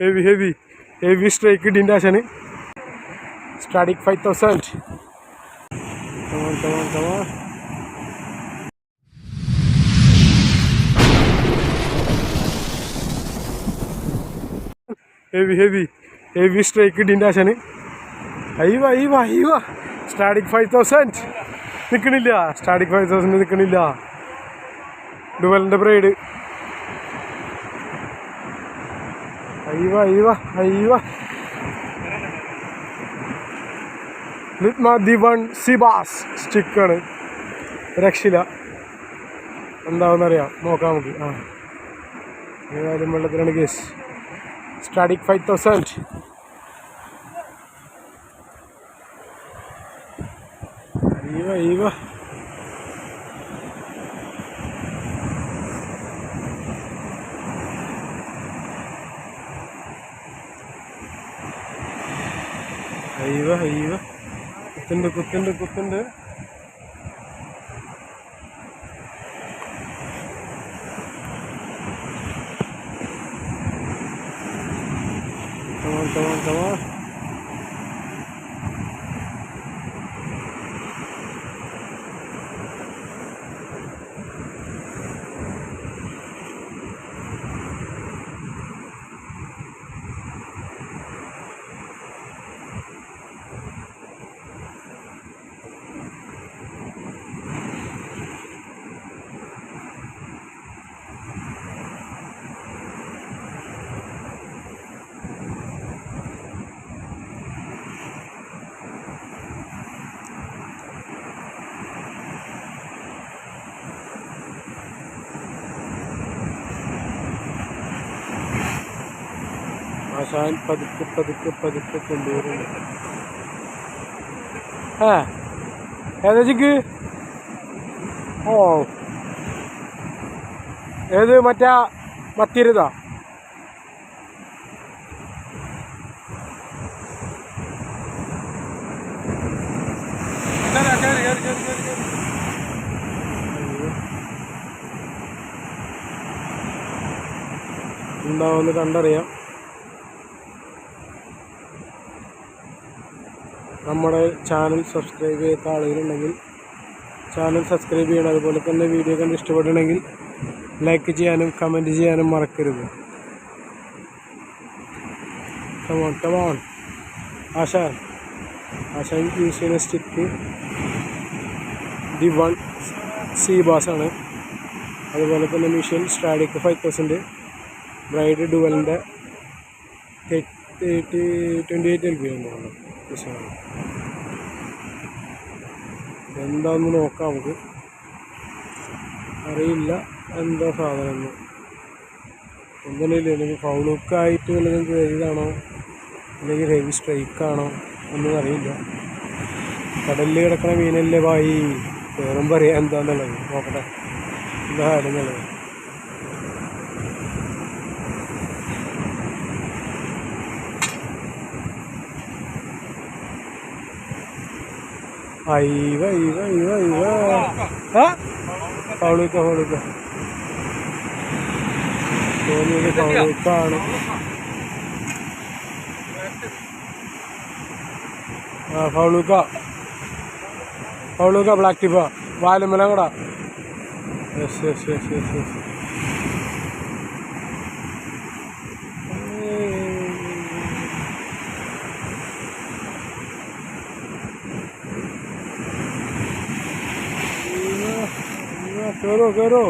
Heavy heavy heavy strike ഇടിന്റെ ആശാന് Stradic five thousand come on come on come on heavy heavy heavy strike ഇടിന്റെ ആശാന് അയ്യോ അയ്യോ അയ്യോ സ്റ്റാഡിക് ഫൈവ് തൗസൻഡ് നിൽക്കണില്ല സ്റ്റാഡിക് ഫൈവ് തൗസൻഡ് നിൽക്കണില്ല ഡുവലിന്റെ ബ്രൈഡ് അയ്യോ അയ്യോ അയ്യോ. ലിത്മ ദി വൺ സിബാസ് സ്റ്റിക്കാണ് രക്ഷയില്ല എന്താവെന്നറിയാം. നോക്കാം നമുക്ക്. ആ. ഏതായാലും വെള്ളത്തിലാണ് കേസ് സ്റ്റാഡിക് ഫൈവ് തൗസൻഡ് അയ്യോ അയ്യോ. അയ്യോ അയ്യോ കുത്തുണ്ട് കുത്തുണ്ട് കുത്തുണ്ട് Come on, come on, come on. ആശാൻ പതുക്കെ പതുക്കെ പതുക്കെ കൊണ്ടുവരുന്നു. ആ ഏതാ ചിക്ക് ഓ. ഏത് മറ്റാ മത്തിരുതാ? ഉണ്ടാവുമെന്ന് കണ്ടറിയാം. നമ്മുടെ ചാനൽ സബ്സ്ക്രൈബ് ചെയ്ത ആളുകളുണ്ടെങ്കിൽ ചാനൽ സബ്സ്ക്രൈബ് ചെയ്യണം. അതുപോലെ തന്നെ വീഡിയോ കണ്ട് ഇഷ്ടപ്പെടണമെങ്കിൽ ലൈക്ക് ചെയ്യാനും കമന്റ് ചെയ്യാനും മറക്കരുത്. കമോൺ കമോൺ ആശാൻ ആശാൻ യൂസ് ചെയ്യുന്ന സ്റ്റിക്ക് ദി വൺ സി ബാസാണ് അതുപോലെ തന്നെ mission Stradic five thousand braid ഡുവലിന്റെ thirty twenty eight L B ആണ് മിഷനാണ് എന്താന്ന് നോക്കാം നമുക്ക്. അറിയില്ല എന്താ സാധനം എന്ന് ഒന്നുമില്ല അല്ലെങ്കിൽ ഫൗളുക്കായിട്ട് വല്ലതും കയറിയതാണോ അല്ലെങ്കിൽ ഹെവി സ്ട്രൈക്കാണോ? ഒന്നും അറിയില്ല. കടലിൽ കിടക്കണ മീനല്ലേ വായി വേറെ പറയാം എന്താന്നുള്ളത്? നോക്കട്ടെ. എന്താ കാര്യം എന്നുള്ളത്? അയ്യോ va, ahí va. ¿Ah? ഫൗളിക്ക ഫൗളിക്ക. തോന്നിയത് ഫൗളിക്കാണ്. ആ ഫൗളുക്ക. ഫൗളുക്ക ബ്ലാക്ക് ടിപ്പ വാലുമല കൂടാ. Yes yes yes yes yes കയറോ കയറോ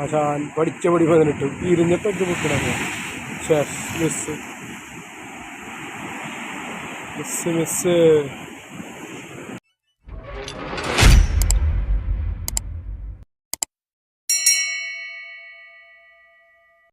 ആശാൻ പഠിച്ച പടി പതിനെട്ട്. ഇരുന്നിട്ടൊക്കെ പൊക്കണം മിസ് മിസ് മിസ്